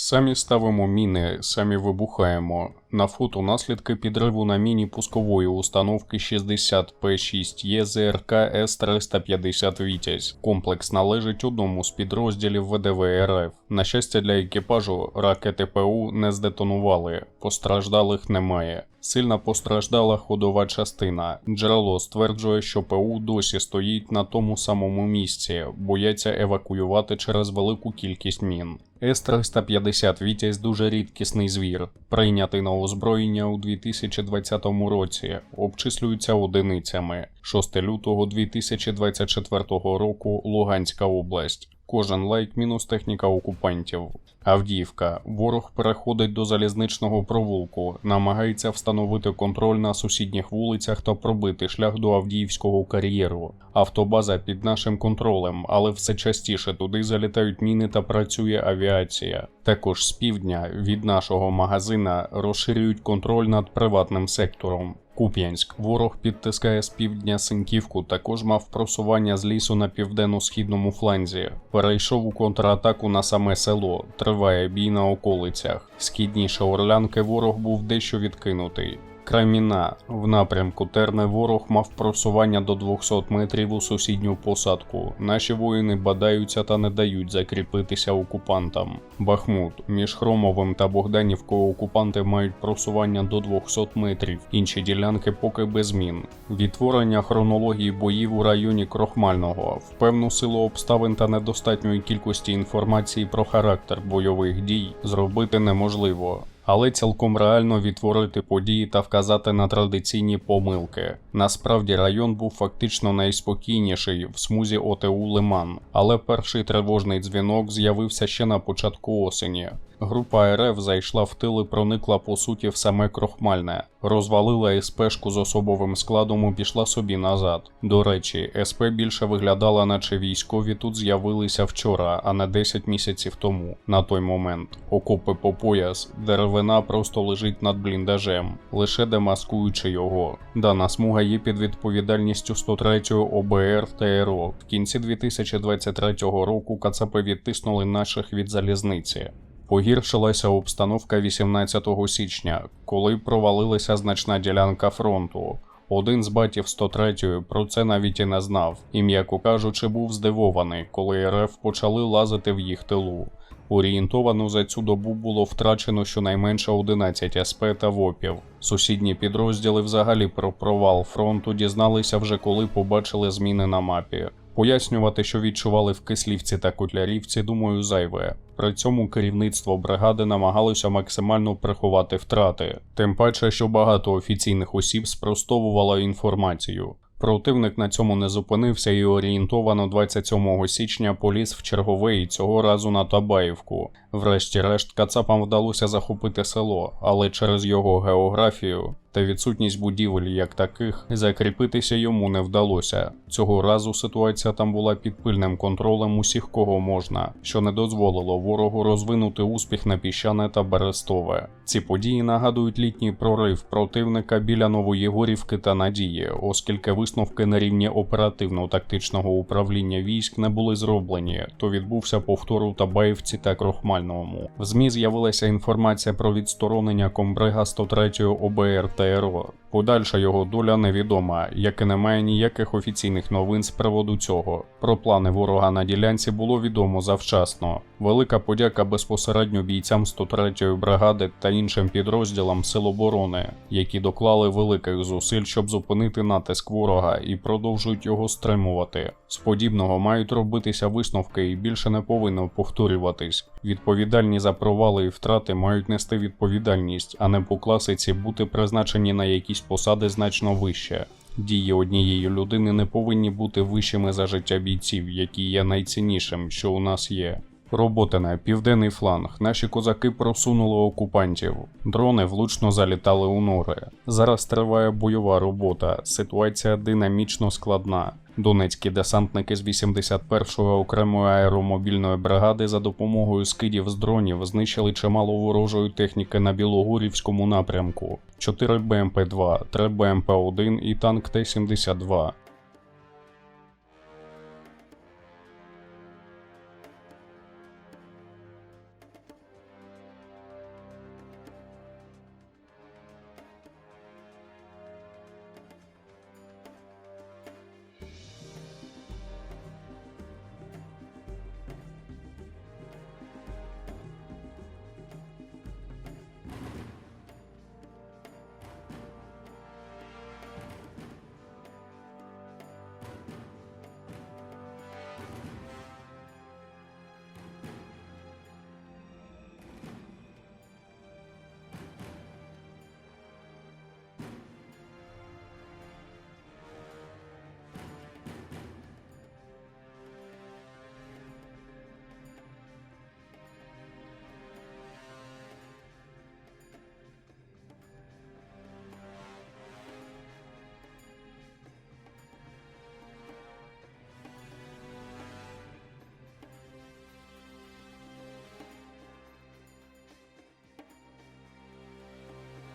Самі ставимо міни, самі вибухаємо. На фото наслідки підриву на міні пускової установки 60 П6 ЄЗРК С-350 Вітязь. Комплекс належить одному з підрозділів ВДВ РФ. На щастя для екіпажу, ракети ПУ не здетонували, постраждалих немає. Сильно постраждала ходова частина. Джерело стверджує, що ПУ досі стоїть на тому самому місці, бояться евакуювати через велику кількість мін. С-350 Вітязь дуже рідкісний звір, прийнятий на озброєння у 2020 році, обчислюється одиницями. 6 лютого 2024 року Луганська область. Кожен лайк мінус техніка окупантів. Авдіївка. Ворог переходить до залізничного провулку, намагається встановити контроль на сусідніх вулицях та пробити шлях до Авдіївського кар'єру. Автобаза під нашим контролем, але все частіше туди залітають міни та працює авіація. Також з півдня від нашого магазина розширюють контроль над приватним сектором. Куп'янськ. Ворог підтискає з півдня Синківку, також мав просування з лісу на південно-східному фланзі. Перейшов у контратаку на саме село. Триває бій на околицях. Східніше Орлянки ворог був дещо відкинутий. Краміна в напрямку Терне ворог мав просування до 200 метрів у сусідню посадку. Наші воїни бадаються та не дають закріпитися окупантам. Бахмут між Хромовим та Богданівкою окупанти мають просування до 200 метрів. Інші ділянки поки без змін. Відтворення хронології боїв у районі Крохмального в певну силу обставин та недостатньої кількості інформації про характер бойових дій зробити неможливо але цілком реально відтворити події та вказати на традиційні помилки. Насправді район був фактично найспокійніший в смузі ОТУ Лиман, але перший тривожний дзвінок з'явився ще на початку осені. Група РФ зайшла в тил і проникла по суті в саме крохмальне, розвалила СПшку з особовим складом і пішла собі назад. До речі, СП більше виглядала, наче військові тут з'явилися вчора, а не 10 місяців тому. На той момент окопи по пояс, деревина просто лежить над бліндажем, лише демаскуючи його. Дана смуга є під відповідальністю 103-ї ОБР ТРО. В кінці 2023 року Кацапи відтиснули наших від залізниці. Погіршилася обстановка 18 січня, коли провалилася значна ділянка фронту. Один з батів 103-ї про це навіть і не знав, і, м'яко кажучи, був здивований, коли РФ почали лазити в їх тилу. Орієнтовано за цю добу було втрачено щонайменше 11 СП та ВОПів. Сусідні підрозділи взагалі про провал фронту дізналися вже коли побачили зміни на мапі. Пояснювати, що відчували в Кислівці та Котлярівці, думаю, зайве. При цьому керівництво бригади намагалося максимально приховати втрати, тим паче, що багато офіційних осіб спростовувало інформацію. Противник на цьому не зупинився і орієнтовано 27 січня поліз в черговий цього разу на Табаївку. Врешті-решт Кацапам вдалося захопити село, але через його географію та відсутність будівель як таких закріпитися йому не вдалося. Цього разу ситуація там була під пильним контролем усіх, кого можна, що не дозволило ворогу розвинути успіх на піщане та Берестове. Ці події нагадують літній прорив противника біля Новоєгорівки та Надії, оскільки висновки на рівні оперативно-тактичного управління військ не були зроблені, то відбувся повтор у Табаївці та Крохмальному. В ЗМІ з'явилася інформація про відсторонення комбрига 103-ї ОБР ТРО. Подальша його доля невідома, як і немає ніяких офіційних новин з приводу цього. Про плани ворога на ділянці було відомо завчасно. Велика подяка безпосередньо бійцям 103-ї бригади та іншим підрозділам Сил оборони, які доклали великих зусиль, щоб зупинити натиск ворога і продовжують його стримувати. З подібного мають робитися висновки і більше не повинно повторюватись. Відповідальні за провали і втрати мають нести відповідальність, а не по класиці бути призначені на якісь посади значно вища. Дії однієї людини не повинні бути вищими за життя бійців, які є найціннішим, що у нас є. Робота на південний фланг. Наші козаки просунули окупантів. Дрони влучно залітали у нори. Зараз триває бойова робота. Ситуація динамічно складна. Донецькі десантники з 81-ї окремої аеромобільної бригади за допомогою скидів з дронів знищили чимало ворожої техніки на Білогорівському напрямку: 4 БМП-2, 3 БМП-1 і танк Т-72.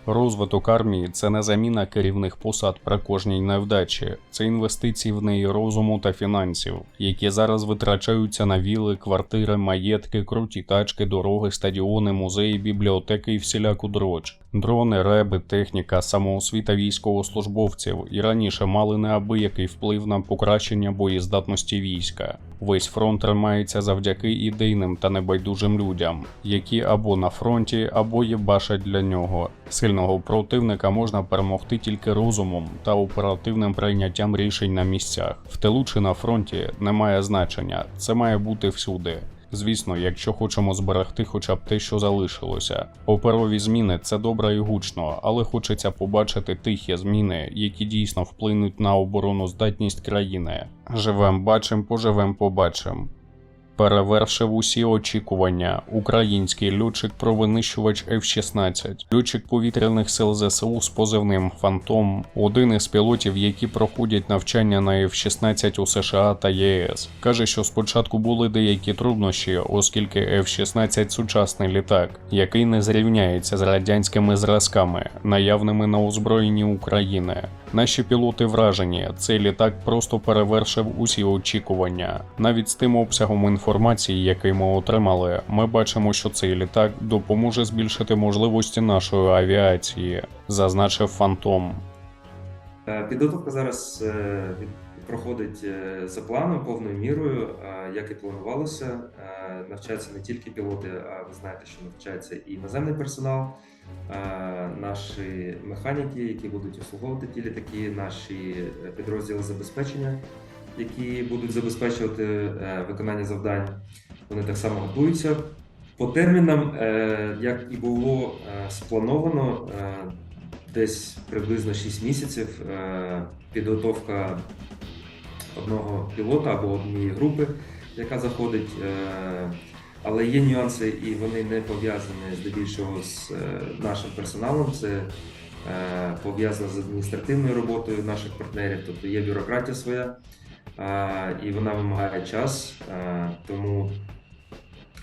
Розвиток армії це не заміна керівних посад при кожній невдачі, це інвестиції в неї розуму та фінансів, які зараз витрачаються на віли, квартири, маєтки, круті тачки, дороги, стадіони, музеї, бібліотеки і всіляку дроч. Дрони, реби, техніка, самоосвіта військовослужбовців і раніше мали неабиякий вплив на покращення боєздатності війська. Весь фронт тримається завдяки ідейним та небайдужим людям, які або на фронті, або є башать для нього. Сильного противника можна перемогти тільки розумом та оперативним прийняттям рішень на місцях. В тилу чи на фронті немає значення, це має бути всюди. Звісно, якщо хочемо зберегти хоча б те, що залишилося. Паперові зміни це добре і гучно, але хочеться побачити тихі зміни, які дійсно вплинуть на обороноздатність країни. Живем, бачим, поживем, побачим. Перевершив усі очікування. Український льотчик-провинищувач F-16, льотчик повітряних сил ЗСУ з позивним Фантом, один із пілотів, які проходять навчання на F-16 у США та ЄС. Каже, що спочатку були деякі труднощі, оскільки F-16 сучасний літак, який не зрівняється з радянськими зразками, наявними на озброєнні України. Наші пілоти вражені, цей літак просто перевершив усі очікування. Навіть з тим обсягом інформації, який ми отримали, ми бачимо, що цей літак допоможе збільшити можливості нашої авіації, зазначив Фантом. Е, Підготовка зараз е, проходить е, за планом повною мірою, як і планувалося. Навчаються не тільки пілоти, а ви знаєте, що навчається і іноземний персонал, наші механіки, які будуть обслуговувати ті літаки, наші підрозділи забезпечення, які будуть забезпечувати е, виконання завдань. Вони так само готуються. По термінам, е, як і було е, сплановано, десь приблизно 6 місяців підготовка одного пілота або однієї групи, яка заходить. Але є нюанси, і вони не пов'язані здебільшого з нашим персоналом. Це пов'язано з адміністративною роботою наших партнерів, тобто є бюрократія своя, і вона вимагає час, тому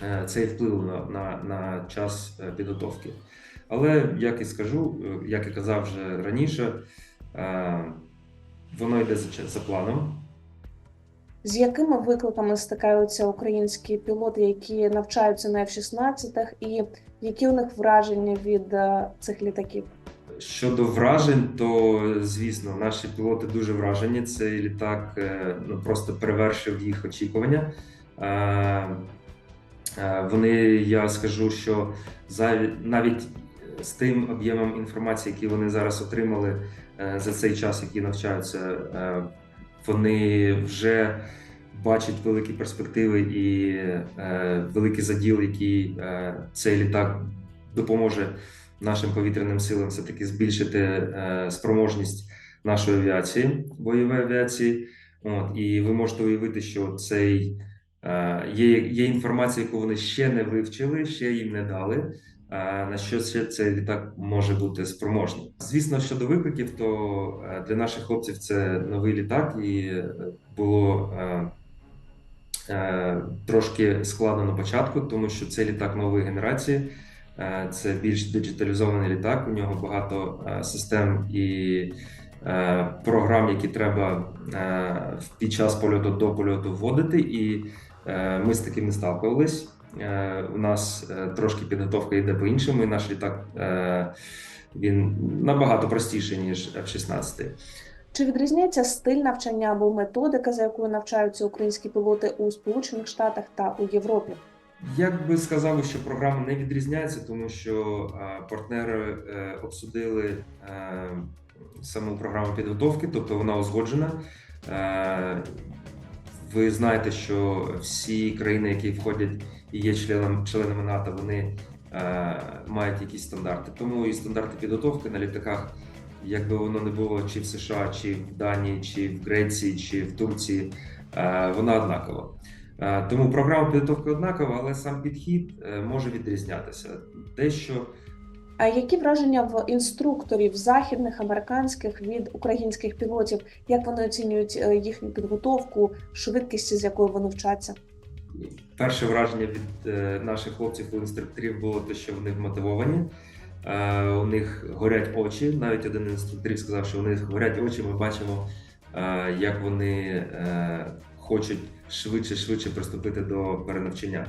е, це і вплив на, на, час е, підготовки. Але як і скажу, е, як і казав вже раніше, воно йде за, за планом. З якими викликами стикаються українські пілоти, які навчаються на F-16, і які у них враження від цих літаків? Щодо вражень, то звісно, наші пілоти дуже вражені. Цей літак е, ну, просто перевершив їх очікування. Е, е, Вони, я скажу, що навіть з тим об'ємом інформації, який вони зараз отримали за цей час, який навчаються, вони вже бачать великі перспективи і великий заділ, який цей літак допоможе нашим повітряним силам все-таки збільшити е, спроможність нашої авіації, бойової авіації. От, і ви можете уявити, що цей е, є, є інформація, яку вони ще не вивчили, ще їм не дали. е, На що ще цей літак може бути спроможний? Звісно, щодо викликів, то для наших хлопців це новий літак, і було трошки складно на початку, тому що це літак нової генерації. Е, Це більш диджиталізований літак. У нього багато е, систем і е, програм, які треба під час польоту до польоту вводити. І ми з таким не сталкувались. У нас трошки підготовка йде по-іншому, і наш літак він набагато простіший, ніж F-16. Чи відрізняється стиль навчання або методика, за якою навчаються українські пілоти у Сполучених Штатах та у Європі? Я би сказав, що програма не відрізняється, тому що е, партнери е, обсудили е, саму програму підготовки, тобто вона узгоджена. Ви знаєте, що всі країни, які входять і є членом, членами НАТО, вони мають якісь стандарти. Тому і стандарти підготовки на літаках, якби воно не було чи в США, чи в Данії, чи в Греції, чи в Турції, вона однакова. Е, Тому програма підготовки однакова, але сам підхід е, може відрізнятися. Дещо А які враження в інструкторів західних американських від українських пілотів? Як вони оцінюють е, їхню підготовку, швидкість, з якою вони вчаться? перше враження від наших хлопців і інструкторів було те, що вони вмотивовані. У них горять очі. Навіть один з інструкторів сказав, що у них горять очі. Ми бачимо, як вони хочуть швидше швидше приступити до перенавчання.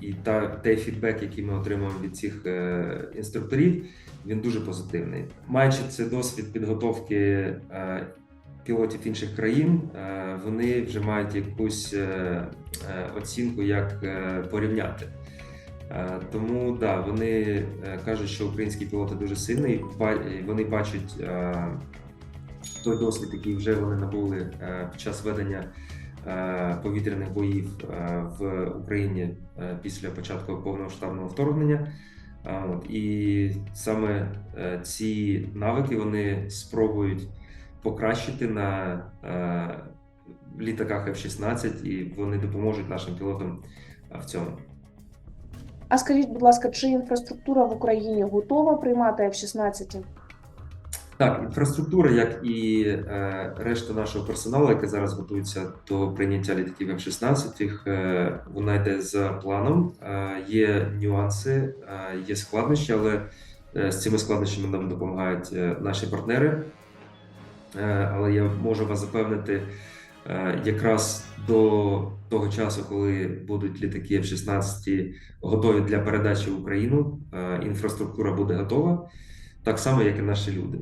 І та той фідбек, який ми отримуємо від цих е, інструкторів, він дуже позитивний. Маючи цей досвід підготовки е, пілотів інших країн, е, вони вже мають якусь е, е, оцінку, як е, порівняти. Е, Тому да, вони е, кажуть, що українські пілоти дуже сильні, вони бачать той досвід, який вже вони набули під час ведення повітряних боїв е, в Україні е, після початку повномасштабного вторгнення. І саме е, ці навики вони спробують покращити на е, літаках F-16, і вони допоможуть нашим пілотам е, в цьому. А скажіть, будь ласка, чи інфраструктура в Україні готова приймати F-16? Так, інфраструктура, як і е, решта нашого персоналу, який зараз готується до прийняття літаків F-16, е, вона йде за планом. Е, є нюанси, е, є складнощі, але е, з цими складнощами нам допомагають е, наші партнери. Е, але я можу вас запевнити, е, якраз до того часу, коли будуть літаки F-16 готові для передачі в Україну, е, інфраструктура буде готова, так само, як і наші люди.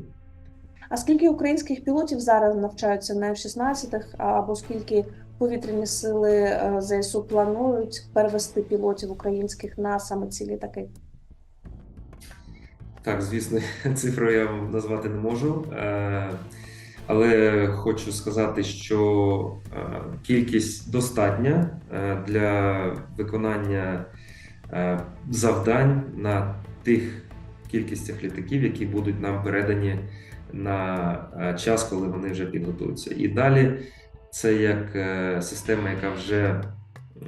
А скільки українських пілотів зараз навчаються на F-16, або скільки повітряні сили е, ЗСУ планують перевести пілотів українських на саме ці літаки? Так, звісно, цифру я назвати не можу. Е, Але хочу сказати, що е, кількість достатня для виконання завдань на тих кількістях літаків, які будуть нам передані на е, час, коли вони вже підготуються. І далі це як е, система, яка вже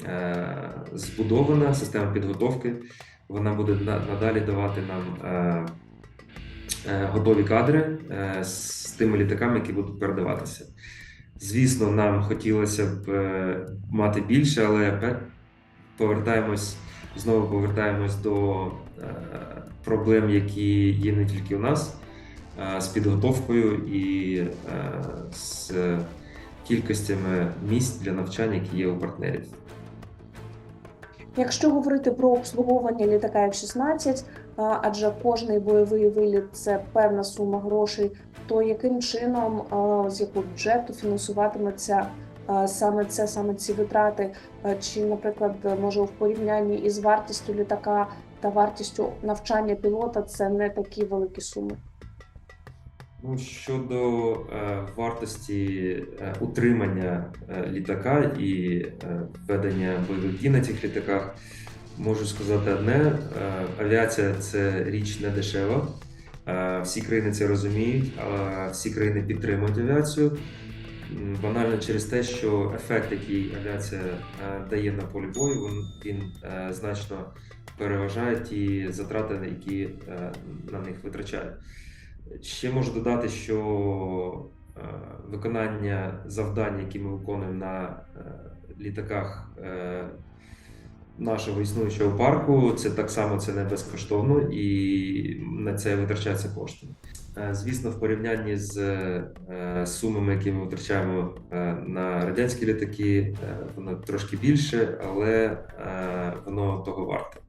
е, збудована, система підготовки. Вона буде надалі давати нам готові кадри з тими літаками, які будуть передаватися. Звісно, нам хотілося б мати більше, але повертаємось, знову повертаємось до проблем, які є не тільки у нас, з підготовкою і е, з кількостями місць для навчання, які є у партнерів. Якщо говорити про обслуговування літака F-16, адже кожний бойовий виліт це певна сума грошей, то яким чином з якого бюджету фінансуватиметься саме це, саме ці витрати? Чи, наприклад, може в порівнянні із вартістю літака та вартістю навчання пілота це не такі великі суми? Ну, щодо е, вартості е, утримання е, літака і е, ведення бойових дій на цих літаках, можу сказати одне: е, авіація це річ не дешева. Е, всі країни це розуміють, а всі країни підтримують авіацію. Банально через те, що ефект, який авіація е, дає на полі бою, він, він е, значно переважає ті затрати, які е, на них витрачають. Ще можу додати, що е, виконання завдань, які ми виконуємо на е, літаках е, нашого існуючого парку, це так само це не безкоштовно і на це витрачаються кошти. Звісно, в порівнянні з сумами, які ми витрачаємо на радянські літаки, воно трошки більше, але воно того варте.